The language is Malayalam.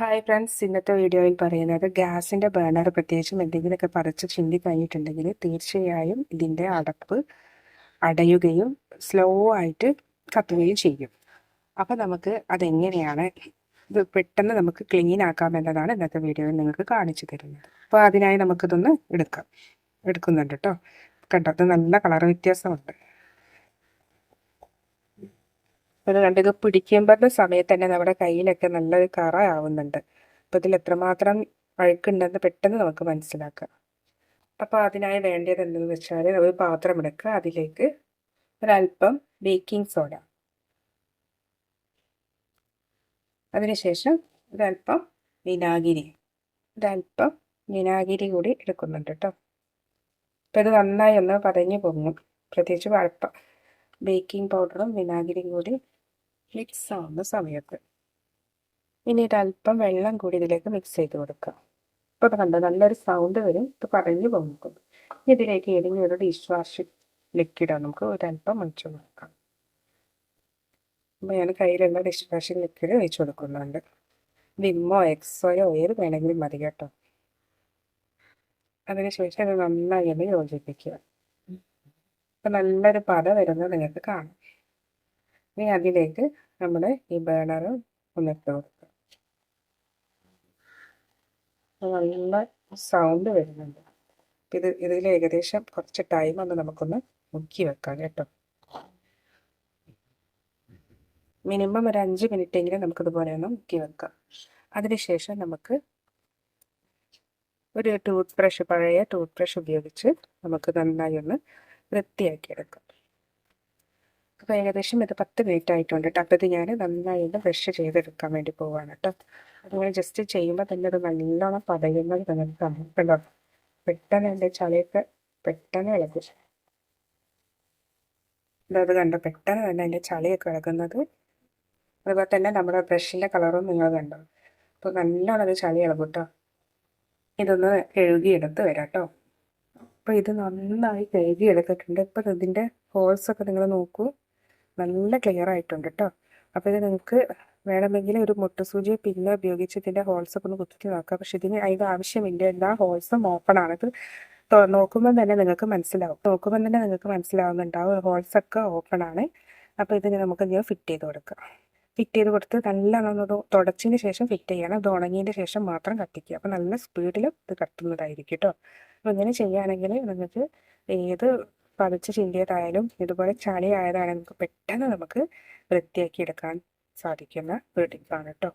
ഹായ് ഫ്രണ്ട്സ് ഇന്നത്തെ വീഡിയോയിൽ പറയുന്നത് ഗ്യാസിന്റെ ബേണർ പ്രത്യേകിച്ചും എന്തെങ്കിലുമൊക്കെ പറിച്ച് ചിന്തി കഴിഞ്ഞിട്ടുണ്ടെങ്കിൽ തീർച്ചയായും ഇതിന്റെ അടപ്പ് അടയുകയും സ്ലോ ആയിട്ട് കത്തുകയും ചെയ്യും. അപ്പോൾ നമുക്ക് അതെങ്ങനെയാണ് ഇത് പെട്ടെന്ന് നമുക്ക് ക്ലീൻ ആക്കാം എന്നതാണ് ഇന്നത്തെ വീഡിയോയിൽ നിങ്ങൾക്ക് കാണിച്ചു തരുന്നത്. അപ്പോൾ അതിനായി നമുക്കിതൊന്ന് എടുക്കാം. എടുക്കുന്നുണ്ട് കേട്ടോ കണ്ടോ? അത് നല്ല കളർ വ്യത്യാസമുണ്ട്. ഒരു കണ്ടിത് പിടിക്കുമ്പോഴത്തെ സമയത്ത് തന്നെ നമ്മുടെ കയ്യിലൊക്കെ നല്ലൊരു കറ ആവുന്നുണ്ട്. അപ്പോൾ ഇതിൽ എത്രമാത്രം അഴുക്കുണ്ടെന്ന് പെട്ടെന്ന് നമുക്ക് മനസ്സിലാക്കാം. അപ്പോൾ അതിനായി വേണ്ടത് എന്തെന്ന് വെച്ചാൽ ഒരു പാത്രം എടുക്കുക. അതിലേക്ക് ഒരല്പം ബേക്കിംഗ് സോഡ. അതിനുശേഷം ഒരല്പം വിനാഗിരി. ഒരല്പം വിനാഗിരി കൂടി എടുക്കുന്നുണ്ട് കേട്ടോ. അപ്പോൾ ഇത് നന്നായി ഒന്ന് പതഞ്ഞു പൊങ്ങും. പ്രത്യേകിച്ച് വഴപ്പം ബേക്കിംഗ് പൗഡറും വിനാഗിരിയും കൂടി മിക്സ് ആവുന്ന സമയത്ത്. ഇനി ഒരല്പം വെള്ളം കൂടി ഇതിലേക്ക് മിക്സ് ചെയ്ത് കൊടുക്കുക. ഇപ്പോൾ കണ്ടോ? നല്ലൊരു സൗണ്ട് വരും. ഇത് പറഞ്ഞു പോകും. ഇതിലേക്ക് ഏതെങ്കിലും ഒരു ഡിഷ് വാഷ് ലിക്വിഡോ നമുക്ക് ഒരല്പം ഒഴിച്ചു കൊടുക്കാം. അപ്പോൾ ഞാൻ കയ്യിലുള്ള ഡിഷ് വാഷിംഗ് ലിക്വിഡ് ഒഴിച്ചു കൊടുക്കുന്നുണ്ട്. വിമ്മോ എക്സോയോ ഏത് വേണമെങ്കിലും മതി കേട്ടോ. അതിനുശേഷം അത് നന്നായി ഒന്ന് യോജിപ്പിക്കുക. അപ്പം നല്ലൊരു പത വരുന്നത് നിങ്ങൾക്ക് കാണാം. ഇനി അതിലേക്ക് നമ്മൾ ഈ ബേണർ ഒന്നിട്ട് കൊടുക്കുക നല്ല സൗണ്ട് വരുന്നുണ്ട്. ഇത് ഇതിൽ ഏകദേശം കുറച്ച് ടൈം ഒന്ന് നമുക്കൊന്ന് മുക്കി വെക്കാം കേട്ടോ. മിനിമം ഒരു അഞ്ച് മിനിറ്റ് എങ്കിലും നമുക്ക് ഇതുപോലെ ഒന്ന് മുക്കി വെക്കാം. അതിനുശേഷം നമുക്ക് ഒരു ടൂത്ത് ബ്രഷ് പഴയ ടൂത്ത് ബ്രഷ് ഉപയോഗിച്ച് നമുക്ക് നന്നായി ഒന്ന് വൃത്തിയാക്കി എടുക്കാം. അപ്പോൾ ഏകദേശം ഇത് പത്ത് മിനിറ്റ് ആയിട്ടുണ്ട് കേട്ടോ അപ്പോൾ ഇത് ഞാൻ നന്നായിട്ട് ബ്രഷ് ചെയ്തെടുക്കാൻ വേണ്ടി പോവാണ് കേട്ടോ അതുപോലെ ജസ്റ്റ് ചെയ്യുമ്പോൾ തന്നെ അത് നല്ലോണം പതയുന്നത് നിങ്ങൾക്ക് കാണുന്നുണ്ടോ? പെട്ടെന്ന് എന്റെ ചളിയൊക്കെ പെട്ടെന്ന് ഇളകും അത് കണ്ടോ? പെട്ടെന്ന് തന്നെ എന്റെ ചളിയൊക്കെ ഇളകുന്നത് അതുപോലെ തന്നെ നമ്മുടെ ബ്രഷിന്റെ കളറും നിങ്ങൾ കണ്ടോ? അപ്പോൾ നല്ലോണം അത് ചളി ഇളകും കേട്ടോ ഇതൊന്ന് കഴുകിയെടുത്ത് വരാം കേട്ടോ അപ്പോൾ ഇത് നന്നായി കഴുകി എടുത്തിട്ടുണ്ട് ഇപ്പോൾ ഇതിന്റെ ഹോൾസൊക്കെ നിങ്ങൾ നോക്കൂ. നല്ല ക്ലിയർ ആയിട്ടുണ്ട് കേട്ടോ അപ്പോൾ ഇത് നിങ്ങൾക്ക് വേണമെങ്കിൽ ഒരു മുട്ടുസൂചി പിന്നെ ഉപയോഗിച്ച് ഇതിന്റെ ഹോൾസൊക്കെ ഒന്ന് കുത്തി നോക്കാം. പക്ഷെ ഇതിന് അതിന്റെ ആവശ്യമില്ല. എല്ലാ ഹോൾസും ഓപ്പൺ ഇത് നോക്കുമ്പോൾ തന്നെ നിങ്ങൾക്ക് മനസ്സിലാവും. നോക്കുമ്പോൾ തന്നെ നിങ്ങൾക്ക് മനസ്സിലാവുന്നുണ്ടാവും. ഹോൾസൊക്കെ ഓപ്പൺ ആണ്. അപ്പോൾ ഇതിന് നമുക്ക് ഞാൻ ഫിറ്റ് ചെയ്ത് കൊടുക്കാം. ഫിറ്റ് ചെയ്ത് കൊടുത്ത് നല്ലോണം തുടച്ചതിന് ശേഷം ഫിറ്റ് ചെയ്യണം. ഇത് ഉണങ്ങിയതിന് ശേഷം മാത്രം കത്തിക്കുക. അപ്പോൾ നല്ല സ്പീഡിൽ ഇത് കത്തുന്നതായിരിക്കും കേട്ടോ അപ്പോൾ ഇങ്ങനെ ചെയ്യുകയാണെങ്കിൽ നിങ്ങൾക്ക് ഏത് പതിച്ച് ചിന്തിയതായാലും ഇതുപോലെ ചളി നമുക്ക് പെട്ടെന്ന് നമുക്ക് വൃത്തിയാക്കി എടുക്കാൻ സാധിക്കുന്ന ഒരു ടിപ്പാണ് കേട്ടോ